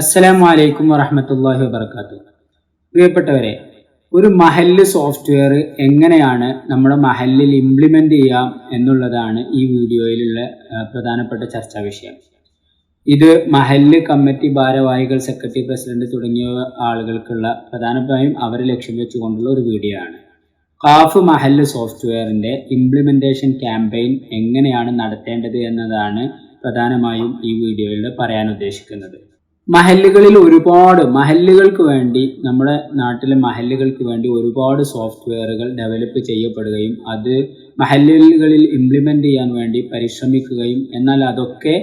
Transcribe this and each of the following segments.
അസ്സലാമു അലൈക്കും വറഹമത്തല്ലാഹി വബർക്കാത്തു പ്രിയപ്പെട്ടവരെ ഒരു മഹല്ല് സോഫ്റ്റ്വെയർ എങ്ങനെയാണ് നമ്മുടെ മഹല്ലിൽ ഇംപ്ലിമെന്റ് ചെയ്യാം എന്നുള്ളതാണ് ഈ വീഡിയോയിലുള്ള പ്രധാനപ്പെട്ട ചർച്ചാ വിഷയം. ഇത് മഹല്ല് കമ്മിറ്റി ഭാരവാഹികൾ സെക്രട്ടറി പ്രസിഡന്റ് തുടങ്ങിയ ആളുകൾക്കുള്ള പ്രധാനമായും അവരെ ലക്ഷ്യം വെച്ചുകൊണ്ടുള്ള ഒരു വീഡിയോ ആണ്. കാഫ് മഹല്ല് സോഫ്റ്റ്വെയറിന്റെ ഇംപ്ലിമെന്റേഷൻ ക്യാമ്പയിൻ എങ്ങനെയാണ് നടത്തേണ്ടത് എന്നതാണ് പ്രധാനമായും ഈ വീഡിയോയിൽ പറയാൻ ഉദ്ദേശിക്കുന്നത്. മഹല്ലുകളിൽ ഒരുപാട് മഹല്ലുകൾക്ക് വേണ്ടി നമ്മുടെ നാട്ടിലെ മഹല്ലുകൾക്ക് വേണ്ടി ഒരുപാട് സോഫ്റ്റ്വെയറുകൾ ഡെവലപ്പ് ചെയ്യപ്പെടുകയും അത് മഹല്ലുകളിൽ ഇംപ്ലിമെന്റ് ചെയ്യാൻ വേണ്ടി പരിശ്രമിക്കുകയും എന്നാൽ അതൊക്കെ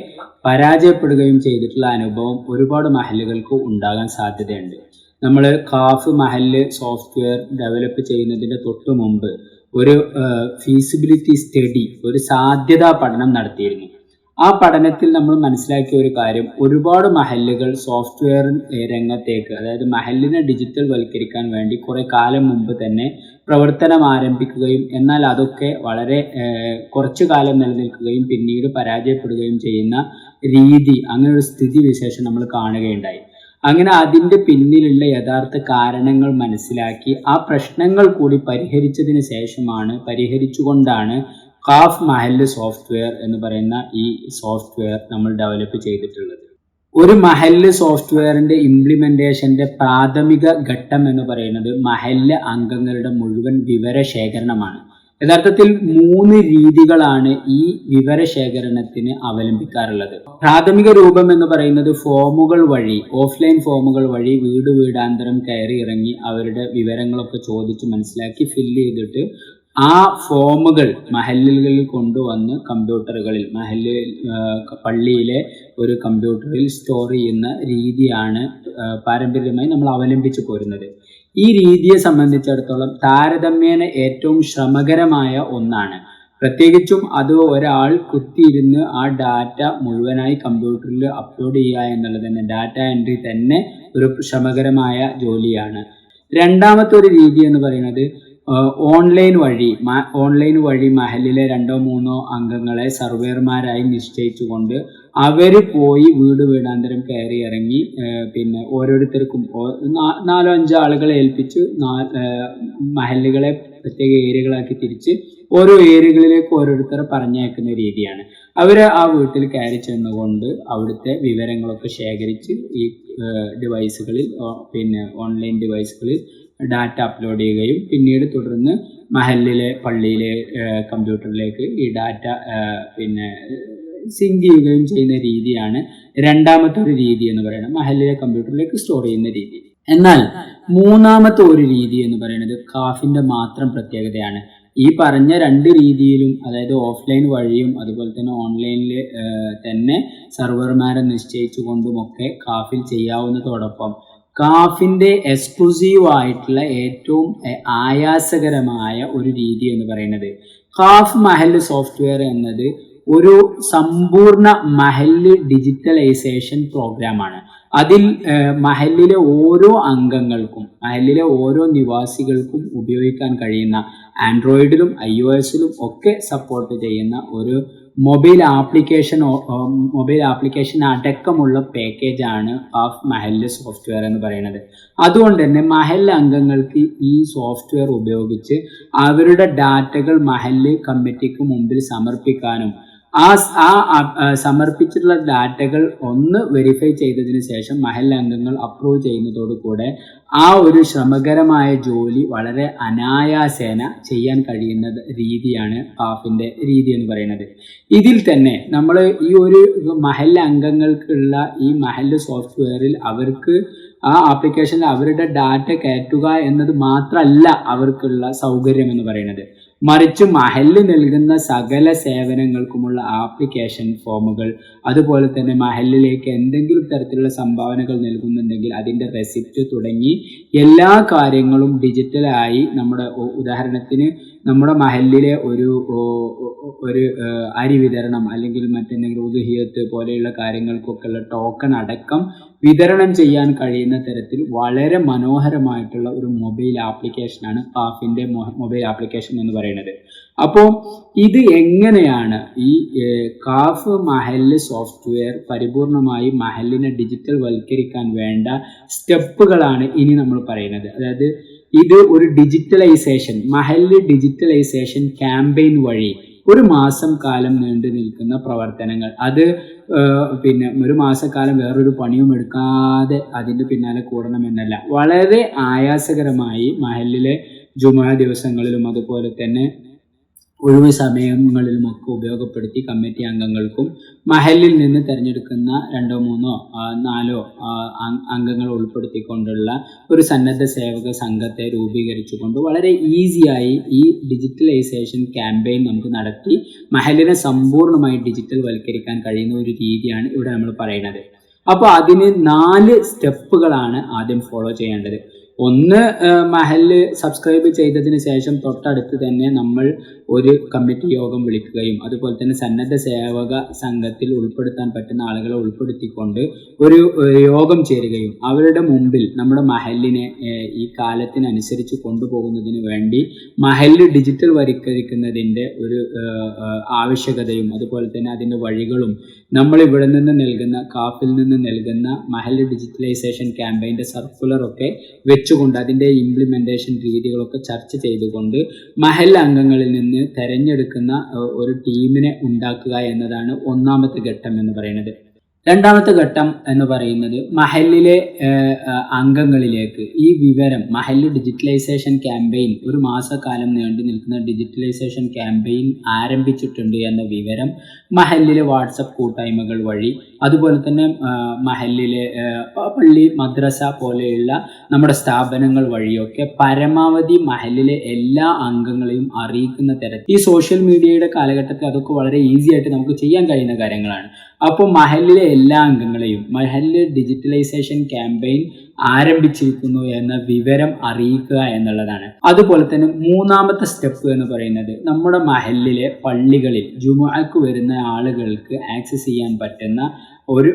പരാജയപ്പെടുകയും ചെയ്തിട്ടുള്ള അനുഭവം ഒരുപാട് മഹല്ലുകൾക്ക് ഉണ്ടാകാൻ സാധ്യതയുണ്ട്. നമ്മൾ കാഫ് മഹല്ല് സോഫ്റ്റ്വെയർ ഡെവലപ്പ് ചെയ്യുന്നതിന്റെ തൊട്ട് മുമ്പ് ഒരു ഫീസിബിലിറ്റി സ്റ്റഡി ഒരു സാധ്യതാ പഠനം നടത്തിയിരുന്നു. ആ പഠനത്തിൽ നമ്മൾ മനസ്സിലാക്കിയ ഒരു കാര്യം. ഒരുപാട് മഹല്ലുകൾ സോഫ്റ്റ്വെയർ രംഗത്തേക്ക് അതായത് മഹല്ലിനെ ഡിജിറ്റൽ വൽക്കരിക്കാൻ വേണ്ടി കുറേ കാലം മുമ്പ് തന്നെ പ്രവർത്തനം ആരംഭിക്കുകയും എന്നാൽ അതൊക്കെ വളരെ കുറച്ചു കാലം നിലനിൽക്കുകയും പിന്നീട് പരാജയപ്പെടുകയും ചെയ്യുന്ന രീതി അങ്ങനെ ഒരു സ്ഥിതി വിശേഷം നമ്മൾ കാണുകയുണ്ടായി. അങ്ങനെ അതിന്റെ പിന്നിലുള്ള യഥാർത്ഥ കാരണങ്ങൾ മനസ്സിലാക്കി ആ പ്രശ്നങ്ങൾ കൂടി പരിഹരിച്ചതിന് ശേഷമാണ് പരിഹരിച്ചുകൊണ്ടാണ് കാഫ് മഹൽ സോഫ്റ്റ്വെയർ എന്ന് പറയുന്ന ഈ സോഫ്റ്റ്വെയർ നമ്മൾ ഡെവലപ്പ് ചെയ്തിട്ടുള്ളത്. ഒരു മഹല്ല് സോഫ്റ്റ്വെയറിന്റെ ഇംപ്ലിമെന്റേഷന്റെ പ്രാഥമിക ഘട്ടം എന്ന് പറയുന്നത് മഹല്ല് അംഗങ്ങളുടെ മുഴുവൻ വിവര ശേഖരണമാണ് യഥാർത്ഥത്തിൽ മൂന്ന് രീതികളാണ് ഈ വിവര ശേഖരണത്തിന് അവലംബിക്കാറുള്ളത്. പ്രാഥമിക രൂപം എന്ന് പറയുന്നത് ഫോമുകൾ വഴി ഓഫ്ലൈൻ ഫോമുകൾ വഴി വീട് വീടാന്തരം കയറി ഇറങ്ങി അവരുടെ വിവരങ്ങളൊക്കെ ചോദിച്ച് മനസ്സിലാക്കി ഫില്ല് ചെയ്തിട്ട് ആ ഫോമുകൾ മഹല്ലുകളിൽ കൊണ്ടുവന്ന് കമ്പ്യൂട്ടറുകളിൽ മഹല്ല് പള്ളിയിലെ ഒരു കമ്പ്യൂട്ടറിൽ സ്റ്റോർ ചെയ്യുന്ന രീതിയാണ് പാരമ്പര്യമായി നമ്മൾ അവലംബിച്ചു പോരുന്നത്. ഈ രീതിയെ സംബന്ധിച്ചിടത്തോളം താരതമ്യേന ഏറ്റവും ശ്രമകരമായ ഒന്നാണ്. പ്രത്യേകിച്ചും അത് ഒരാൾ കുത്തിയിരുന്ന് ആ ഡാറ്റ മുഴുവനായി കമ്പ്യൂട്ടറിൽ അപ്ലോഡ് ചെയ്യുക എന്നുള്ളത് തന്നെ ഡാറ്റ എൻട്രി തന്നെ ഒരു ശ്രമകരമായ ജോലിയാണ്. രണ്ടാമത്തെ ഒരു രീതി എന്ന് പറയുന്നത് ഓൺലൈൻ വഴി ഓൺലൈൻ വഴി മഹലിലെ രണ്ടോ മൂന്നോ അംഗങ്ങളെ സർവേർമാരായി നിശ്ചയിച്ചുകൊണ്ട് അവർ പോയി വീട് വീടാന്തരം കയറി ഇറങ്ങി പിന്നെ ഓരോരുത്തർക്കും നാലോ അഞ്ചോ ആളുകളെ ഏൽപ്പിച്ച് മഹലുകളെ പ്രത്യേക ഏരിയകളാക്കി തിരിച്ച് ഓരോ ഏരിയകളിലേക്ക് ഓരോരുത്തരെ പറഞ്ഞയക്കുന്ന രീതിയാണ്. അവർ ആ വീട്ടിൽ കയറി ചെന്നുകൊണ്ട് അവിടുത്തെ വിവരങ്ങളൊക്കെ ശേഖരിച്ച് ഈ ഡിവൈസുകളിൽ പിന്നെ ഓൺലൈൻ ഡിവൈസുകളിൽ ഡാറ്റ അപ്ലോഡ് ചെയ്യുകയും പിന്നീട് തുടർന്ന് മഹലിലെ പള്ളിയിലെ കമ്പ്യൂട്ടറിലേക്ക് ഈ ഡാറ്റ പിന്നെ സിങ്ക് ചെയ്യുകയും ചെയ്യുന്ന രീതിയാണ് രണ്ടാമത്തെ ഒരു രീതി എന്ന് പറയുന്നത്. മഹലിലെ കമ്പ്യൂട്ടറിലേക്ക് സ്റ്റോർ ചെയ്യുന്ന രീതി. എന്നാൽ മൂന്നാമത്തെ ഒരു രീതി എന്ന് പറയുന്നത് കാഫിന്റെ മാത്രം പ്രത്യേകതയാണ്. ഈ പറഞ്ഞ രണ്ട് രീതിയിലും അതായത് ഓഫ്ലൈൻ വഴിയും അതുപോലെ തന്നെ ഓൺലൈനിൽ തന്നെ സർവർമാരെ നിശ്ചയിച്ചുകൊണ്ടുമൊക്കെ കാഫിൽ ചെയ്യാവുന്നതോടൊപ്പം കാഫിന്റെ എക്സ്ക്ലൂസീവ് ആയിട്ടുള്ള ഏറ്റവും ആയാസകരമായ ഒരു രീതി എന്ന് പറയുന്നത്. കാഫ് മഹൽ സോഫ്റ്റ്വെയർ എന്നത് ഒരു സമ്പൂർണ മഹൽ ഡിജിറ്റലൈസേഷൻ പ്രോഗ്രാമാണ് അതിൽ മഹലിലെ ഓരോ അംഗങ്ങൾക്കും മഹലിലെ ഓരോ നിവാസികൾക്കും ഉപയോഗിക്കാൻ കഴിയുന്ന ആൻഡ്രോയിഡിലും ഐ ഒ എസിലും ഒക്കെ സപ്പോർട്ട് ചെയ്യുന്ന ഒരു മൊബൈൽ ആപ്ലിക്കേഷൻ മൊബൈൽ ആപ്ലിക്കേഷൻ അടക്കമുള്ള പാക്കേജാണ് ഓഫ് മഹല്ല് സോഫ്റ്റ്വെയർ എന്ന് പറയുന്നത്. അതുകൊണ്ട് തന്നെ മഹൽ അംഗങ്ങൾക്ക് ഈ സോഫ്റ്റ്വെയർ ഉപയോഗിച്ച് അവരുടെ ഡാറ്റകൾ മഹല്ല് കമ്മിറ്റിക്ക് മുമ്പിൽ സമർപ്പിക്കാനും ആ ആ സമർപ്പിച്ചിട്ടുള്ള ഡാറ്റകൾ ഒന്ന് വെരിഫൈ ചെയ്തതിന് ശേഷം മഹൽ അംഗങ്ങൾ അപ്രൂവ് ചെയ്യുന്നതോടുകൂടെ ആ ഒരു ശ്രമകരമായ ജോലി വളരെ അനായാസേന ചെയ്യാൻ കഴിയുന്ന രീതിയാണ് കാഫിന്റെ രീതി എന്ന് പറയുന്നത്. ഇതിൽ തന്നെ നമ്മൾ ഈ ഒരു മഹൽ അംഗങ്ങൾക്കുള്ള ഈ മഹൽ സോഫ്റ്റ്വെയറിൽ അവർക്ക് ആ ആപ്ലിക്കേഷനിൽ അവരുടെ ഡാറ്റ കയറ്റുക എന്നത് മാത്രമല്ല അവർക്കുള്ള സൗകര്യം എന്ന് പറയുന്നത്. മറിച്ച് മഹല്ല് നൽകുന്ന സകല സേവനങ്ങൾക്കുമുള്ള ആപ്ലിക്കേഷൻ ഫോമുകൾ അതുപോലെ തന്നെ മഹലിലേക്ക് എന്തെങ്കിലും തരത്തിലുള്ള സംഭാവനകൾ നൽകുന്നുണ്ടെങ്കിൽ അതിന്റെ റെസിപ്റ്റ് തുടങ്ങി എല്ലാ കാര്യങ്ങളും ഡിജിറ്റലായി നമ്മുടെ ഉദാഹരണത്തിന് നമ്മുടെ മഹലിലെ ഒരു ഒരു അരി വിതരണം അല്ലെങ്കിൽ മറ്റെന്തെങ്കിലും ഉദുഹിയത്ത് പോലെയുള്ള കാര്യങ്ങൾക്കൊക്കെയുള്ള ടോക്കൺ അടക്കം വിതരണം ചെയ്യാൻ കഴിയുന്ന തരത്തിൽ വളരെ മനോഹരമായിട്ടുള്ള ഒരു മൊബൈൽ ആപ്ലിക്കേഷനാണ് കാഫിന്റെ മൊബൈൽ ആപ്ലിക്കേഷൻ എന്ന് പറയുന്നത്. അപ്പോൾ ഇത് എങ്ങനെയാണ് ഈ കാഫ് മഹൽ സോഫ്റ്റ്വെയർ പരിപൂർണമായി മഹലിനെ ഡിജിറ്റൽ വൽക്കരിക്കാൻ വേണ്ട സ്റ്റെപ്പുകളാണ് ഇനി നമ്മൾ പറയുന്നത്. അതായത് ഇത് ഒരു ഡിജിറ്റലൈസേഷൻ മഹൽ ഡിജിറ്റലൈസേഷൻ ക്യാമ്പയിൻ വഴി ഒരു മാസം കാലം നീണ്ടു നിൽക്കുന്ന പ്രവർത്തനങ്ങൾ. അത് പിന്നെ ഒരു മാസക്കാലം വേറൊരു പണിയും എടുക്കാതെ അതിന്റെ പിന്നാലെ കൂടണമെന്നല്ല വളരെ ആയാസകരമായി മഹലിലെ ജുമാ ദിവസങ്ങളിലും അതുപോലെ തന്നെ ഒഴിവ് സമയങ്ങളിലുമൊക്കെ ഉപയോഗപ്പെടുത്തി കമ്മിറ്റി അംഗങ്ങൾക്കും മഹലിൽ നിന്ന് തിരഞ്ഞെടുക്കുന്ന രണ്ടോ മൂന്നോ നാലോ അംഗങ്ങൾ ഉൾപ്പെടുത്തിക്കൊണ്ടുള്ള ഒരു സന്നദ്ധ സേവക സംഘത്തെ രൂപീകരിച്ചുകൊണ്ട് വളരെ ഈസിയായി ഈ ഡിജിറ്റലൈസേഷൻ ക്യാമ്പയിൻ നമുക്ക് നടത്തി മഹലിനെ സമ്പൂർണമായി ഡിജിറ്റൽ വൽക്കരിക്കാൻ കഴിയുന്ന ഒരു രീതിയാണ് ഇവിടെ നമ്മൾ പറയുന്നത്. അപ്പോൾ അതിന് നാല് സ്റ്റെപ്പുകളാണ് ആദ്യം ഫോളോ ചെയ്യേണ്ടത്. ഒന്ന് മഹൽ സബ്സ്ക്രൈബ് ചെയ്തതിന് ശേഷം തൊട്ടടുത്ത് തന്നെ നമ്മൾ ഒരു കമ്മിറ്റി യോഗം വിളിക്കുകയും അതുപോലെ തന്നെ സന്നദ്ധ സേവക സംഘത്തിൽ ഉൾപ്പെടുത്താൻ പറ്റുന്ന ആളുകളെ ഉൾപ്പെടുത്തിക്കൊണ്ട് ഒരു യോഗം ചേരുകയും അവരുടെ മുമ്പിൽ നമ്മുടെ മഹലിനെ ഈ കാലത്തിനനുസരിച്ച് കൊണ്ടുപോകുന്നതിന് വേണ്ടി മഹൽ ഡിജിറ്റൽ വരിക്കരിക്കുന്നതിന്റെ ഒരു ആവശ്യകതയും അതുപോലെ തന്നെ അതിന്റെ വഴികളും നമ്മൾ ഇവിടെ നിന്ന് നൽകുന്ന കാഫിൽ നിന്ന് നൽകുന്ന മഹൽ ഡിജിറ്റലൈസേഷൻ ക്യാമ്പയിന്റെ സർക്കുലറൊക്കെ വെച്ചുകൊണ്ട് അതിന്റെ ഇംപ്ലിമെന്റേഷൻ രീതികളൊക്കെ ചർച്ച ചെയ്തുകൊണ്ട് മഹൽ അംഗങ്ങളിൽ നിന്ന് തെരഞ്ഞെടുക്കുന്ന ഒരു ടീമിനെ ഉണ്ടാക്കുക എന്നതാണ് ഒന്നാമത്തെ ഘട്ടം എന്ന് പറയുന്നത്. രണ്ടാമത്തെ ഘട്ടം എന്ന് പറയുന്നത് മഹലിലെ അംഗങ്ങളിലേക്ക്. ഈ വിവരം മഹൽ ഡിജിറ്റലൈസേഷൻ ക്യാമ്പയിൻ ഒരു മാസക്കാലം നീണ്ടു നിൽക്കുന്ന ഡിജിറ്റലൈസേഷൻ ക്യാമ്പയിൻ ആരംഭിച്ചിട്ടുണ്ട് എന്ന വിവരം മഹലിലെ വാട്സപ്പ് കൂട്ടായ്മകൾ വഴി അതുപോലെ തന്നെ മഹലിലെ പള്ളി മദ്രസ പോലെയുള്ള നമ്മുടെ സ്ഥാപനങ്ങൾ വഴിയൊക്കെ പരമാവധി മഹലിലെ എല്ലാ അംഗങ്ങളെയും അറിയിക്കുന്ന തരത്തിൽ. ഈ സോഷ്യൽ മീഡിയയുടെ കാലഘട്ടത്തിൽ അതൊക്കെ വളരെ ഈസി ആയിട്ട് നമുക്ക് ചെയ്യാൻ കഴിയുന്ന കാര്യങ്ങളാണ്. അപ്പോൾ മഹലിലെ എല്ലാ അംഗങ്ങളെയും മഹലിലെ ഡിജിറ്റലൈസേഷൻ ക്യാമ്പയിൻ ആരംഭിച്ചിരിക്കുന്നു എന്ന വിവരം അറിയിക്കുക എന്നുള്ളതാണ്. അതുപോലെ തന്നെ മൂന്നാമത്തെ സ്റ്റെപ്പ് എന്ന് പറയുന്നത് നമ്മുടെ മഹലിലെ പള്ളികളിൽ ജുമാക്ക് വരുന്ന ആളുകൾക്ക് ആക്സസ് ചെയ്യാൻ പറ്റുന്ന ഒരു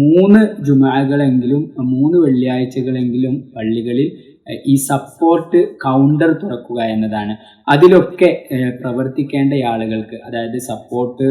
മൂന്ന് ജുമാകളെങ്കിലും മൂന്ന് വെള്ളിയാഴ്ചകളെങ്കിലും പള്ളികളിൽ ഈ സപ്പോർട്ട് കൗണ്ടർ തുറക്കുക എന്നതാണ്. അതിലൊക്കെ പ്രവർത്തിക്കേണ്ട ആളുകൾക്ക് അതായത് സപ്പോർട്ട്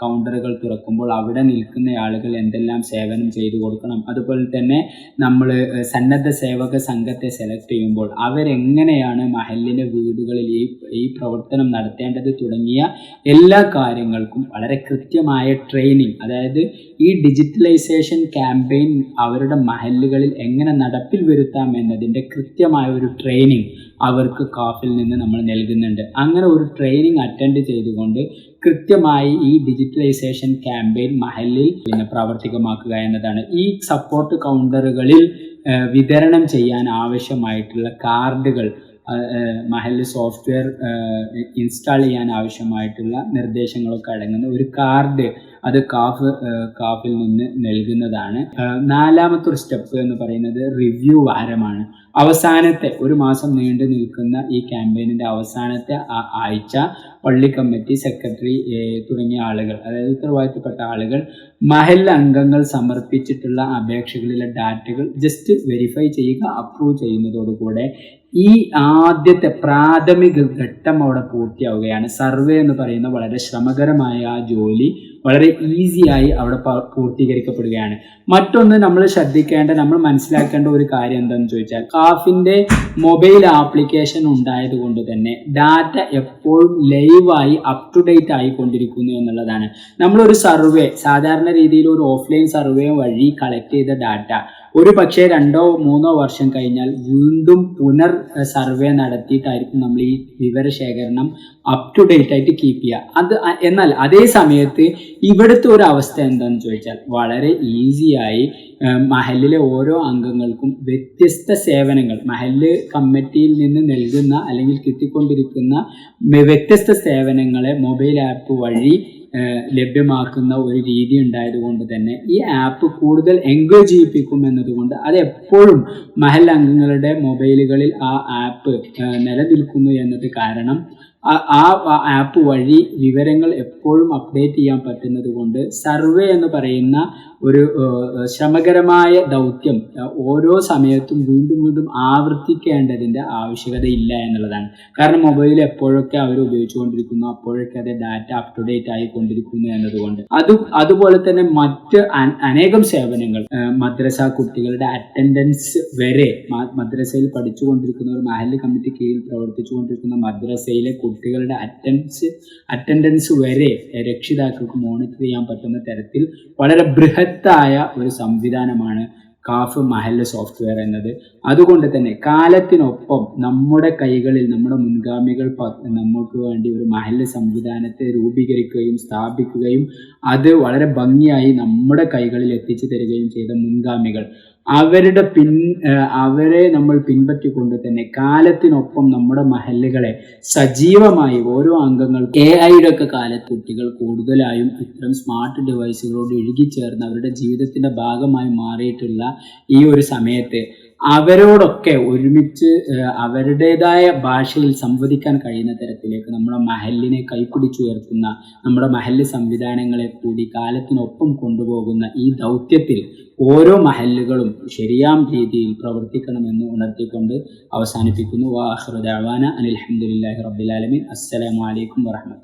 കൗണ്ടറുകൾ തുറക്കുമ്പോൾ അവിടെ നിൽക്കുന്ന ആളുകൾ എന്തെല്ലാം സേവനം ചെയ്തു കൊടുക്കണം. അതുപോലെ തന്നെ നമ്മൾ സന്നദ്ധ സേവക സംഘത്തെ സെലക്ട് ചെയ്യുമ്പോൾ അവരെങ്ങനെയാണ് മഹലിലെ വീടുകളിൽ ഈ ഈ പ്രവർത്തനം നടത്തേണ്ടത് തുടങ്ങിയ എല്ലാ കാര്യങ്ങൾക്കും വളരെ കൃത്യമായ ട്രെയിനിങ് അതായത് ഈ ഡിജിറ്റലൈസേഷൻ ക്യാമ്പയിൻ അവരുടെ മഹലുകളിൽ എങ്ങനെ നടപ്പിൽ വരുത്താം എന്നതിന്റെ കൃത്യമായ ഒരു ട്രെയിനിങ് അവർക്ക് കാഫിൽ നിന്ന് നമ്മൾ നൽകുന്നുണ്ട്. അങ്ങനെ ഒരു ട്രെയിനിങ് അറ്റൻഡ് ചെയ്തുകൊണ്ട് കൃത്യമായി ഈ ഡിജിറ്റലൈസേഷൻ ക്യാമ്പയിൻ മഹലിൽ പിന്നെ പ്രാവർത്തികമാക്കുക എന്നതാണ്. ഈ സപ്പോർട്ട് കൗണ്ടറുകളിൽ വിതരണം ചെയ്യാൻ ആവശ്യമായിട്ടുള്ള കാർഡുകൾ മഹലിൽ സോഫ്റ്റ്വെയർ ഇൻസ്റ്റാൾ ചെയ്യാൻ ആവശ്യമായിട്ടുള്ള നിർദ്ദേശങ്ങളൊക്കെ അടങ്ങുന്ന ഒരു കാർഡ് അത് കാഫ് കാഫിൽ നിന്ന് നൽകുന്നതാണ്. നാലാമത്തെ ഒരു സ്റ്റെപ്പ് എന്ന് പറയുന്നത് റിവ്യൂ വാരമാണ്. അവസാനത്തെ ഒരു മാസം നീണ്ടു നിൽക്കുന്ന ഈ ക്യാമ്പയിനിന്റെ അവസാനത്തെ ആഴ്ച പള്ളി കമ്മിറ്റി സെക്രട്ടറി തുടങ്ങിയ ആളുകൾ അതായത് ഉത്തരവാദിത്തപ്പെട്ട ആളുകൾ മഹൽ അംഗങ്ങൾ സമർപ്പിച്ചിട്ടുള്ള അപേക്ഷകളിലെ ഡാറ്റകൾ ജസ്റ്റ് വെരിഫൈ ചെയ്യുക അപ്രൂവ് ചെയ്യുന്നതോടുകൂടെ ഈ ആദ്യത്തെ പ്രാഥമിക ഘട്ടം അവിടെ പൂർത്തിയാവുകയാണ്. സർവേ എന്ന് പറയുന്ന വളരെ ശ്രമകരമായ ജോലി വളരെ ഈസിയായി അവിടെ പൂർത്തീകരിക്കപ്പെടുകയാണ്. മറ്റൊന്ന് നമ്മൾ ശ്രദ്ധിക്കേണ്ട നമ്മൾ മനസ്സിലാക്കേണ്ട ഒരു കാര്യം എന്താണെന്ന് ചോദിച്ചാൽ കാഫിന്റെ മൊബൈൽ ആപ്ലിക്കേഷൻ ഉണ്ടായത് കൊണ്ട് തന്നെ ഡാറ്റ എപ്പോഴും ലൈവായി അപ് ടു ഡേറ്റ് ആയിക്കൊണ്ടിരിക്കുന്നു എന്നുള്ളതാണ്. നമ്മളൊരു സർവേ സാധാരണ രീതിയിൽ ഒരു ഓഫ്ലൈൻ സർവേ വഴി കളക്ട് ചെയ്ത ഡാറ്റ ഒരു പക്ഷേ രണ്ടോ മൂന്നോ വർഷം കഴിഞ്ഞാൽ വീണ്ടും പുനർ സർവേ നടത്തിയിട്ടായിരിക്കും നമ്മൾ ഈ വിവരശേഖരണം അപ് ടു ഡേറ്റ് ആയിട്ട് കീപ്പ് ചെയ്യുക. അത് എന്നാൽ അതേ സമയത്ത് ഇവിടുത്തെ ഒരു അവസ്ഥ എന്താണെന്ന് ചോദിച്ചാൽ വളരെ ഈസിയായി മഹലിലെ ഓരോ അംഗങ്ങൾക്കും വ്യത്യസ്ത സേവനങ്ങൾ മഹൽ കമ്മിറ്റിയിൽ നിന്ന് നൽകുന്ന അല്ലെങ്കിൽ കിട്ടിക്കൊണ്ടിരിക്കുന്ന വ്യത്യസ്ത സേവനങ്ങളെ മൊബൈൽ ആപ്പ് വഴി ലഭ്യമാക്കുന്ന ഒരു രീതി ഉണ്ടായതുകൊണ്ട് തന്നെ ഈ ആപ്പ് കൂടുതൽ എൻഗേജ് ചെയ്യിപ്പിക്കും എന്നതുകൊണ്ട് അത് എപ്പോഴും മഹൽ അംഗങ്ങളുടെ മൊബൈലുകളിൽ ആ ആപ്പ് നിലനിൽക്കുന്നു എന്നത് കാരണം ആ- ആപ്പ് വഴി വിവരങ്ങൾ എപ്പോഴും അപ്ഡേറ്റ് ചെയ്യാൻ പറ്റുന്നത് കൊണ്ട് സർവേ എന്ന് പറയുന്ന ഒരു ശ്രമകരമായ ദൗത്യം ഓരോ സമയത്തും വീണ്ടും വീണ്ടും ആവർത്തിക്കേണ്ടതിന്റെ ആവശ്യകത ഇല്ല എന്നുള്ളതാണ്. കാരണം മൊബൈൽ എപ്പോഴൊക്കെ അവർ ഉപയോഗിച്ചുകൊണ്ടിരിക്കുന്നു അപ്പോഴൊക്കെ അത് ഡാറ്റ അപ് ടു ഡേറ്റ് ആയിക്കൊണ്ടിരിക്കുന്നു എന്നതുകൊണ്ട് അത് അതുപോലെ തന്നെ മറ്റ് അനേകം സേവനങ്ങൾ മദ്രസ കുട്ടികളുടെ അറ്റൻഡൻസ് വരെ മദ്രസയിൽ പഠിച്ചുകൊണ്ടിരിക്കുന്ന ഒരു മഹല്ല് കമ്മിറ്റി കീഴിൽ പ്രവർത്തിച്ചുകൊണ്ടിരിക്കുന്ന മദ്രസയിലെ കുട്ടികളുടെ അറ്റൻഡൻസ് അറ്റൻഡൻസ് വരെ രക്ഷിതാക്കൾക്ക് മോണിറ്റർ ചെയ്യാൻ പറ്റുന്ന തരത്തിൽ വളരെ ബൃഹത്തായ ഒരു സംവിധാനമാണ് കാഫ് മഹല്ല സോഫ്റ്റ്വെയർ എന്നത്. അതുകൊണ്ട് തന്നെ കാലത്തിനൊപ്പം നമ്മുടെ കൈകളിൽ നമ്മുടെ മുൻഗാമികൾ നമുക്ക് വേണ്ടി ഒരു മഹല്ല സംവിധാനത്തെ രൂപീകരിക്കുകയും സ്ഥാപിക്കുകയും അത് വളരെ ഭംഗിയായി നമ്മുടെ കൈകളിൽ എത്തിച്ചു തരികയും ചെയ്ത മുൻഗാമികൾ. അവരുടെ പിൻ അവരെ നമ്മൾ പിൻപറ്റിക്കൊണ്ട് തന്നെ കാലത്തിനൊപ്പം നമ്മുടെ മഹല്ലുകളെ സജീവമായി ഓരോ അംഗങ്ങൾ എ ഐയുടെ ഒക്കെ കാലത്ത് കുട്ടികൾ കൂടുതലായും ഇത്തരം സ്മാർട്ട് ഡിവൈസുകളോട് ഇഴുകിച്ചേർന്ന് അവരുടെ ജീവിതത്തിന്റെ ഭാഗമായി മാറിയിട്ടുള്ള ഈ ഒരു സമയത്ത് അവരോടൊക്കെ ഒരുമിച്ച് അവരുടേതായ ഭാഷയിൽ സംവദിക്കാൻ കഴിയുന്ന തരത്തിലേക്ക് നമ്മുടെ മഹലിനെ കൈപ്പിടിച്ചുയർത്തുന്ന നമ്മുടെ മഹൽ സംവിധാനങ്ങളെ കൂടി കാലത്തിനൊപ്പം കൊണ്ടുപോകുന്ന ഈ ദൗത്യത്തിൽ ഓരോ ശരിയാം രീതിയിൽ പ്രവർത്തിക്കണമെന്ന് ഉണർത്തിക്കൊണ്ട് അവസാനിപ്പിക്കുന്നു. വാഹൃദാന അനിൽഹമുല്ലാഹി റബ്ബിലാലമീൻ അസ്സലാമലൈക്കും അലൈക്കും വറഹമത്തുള്ള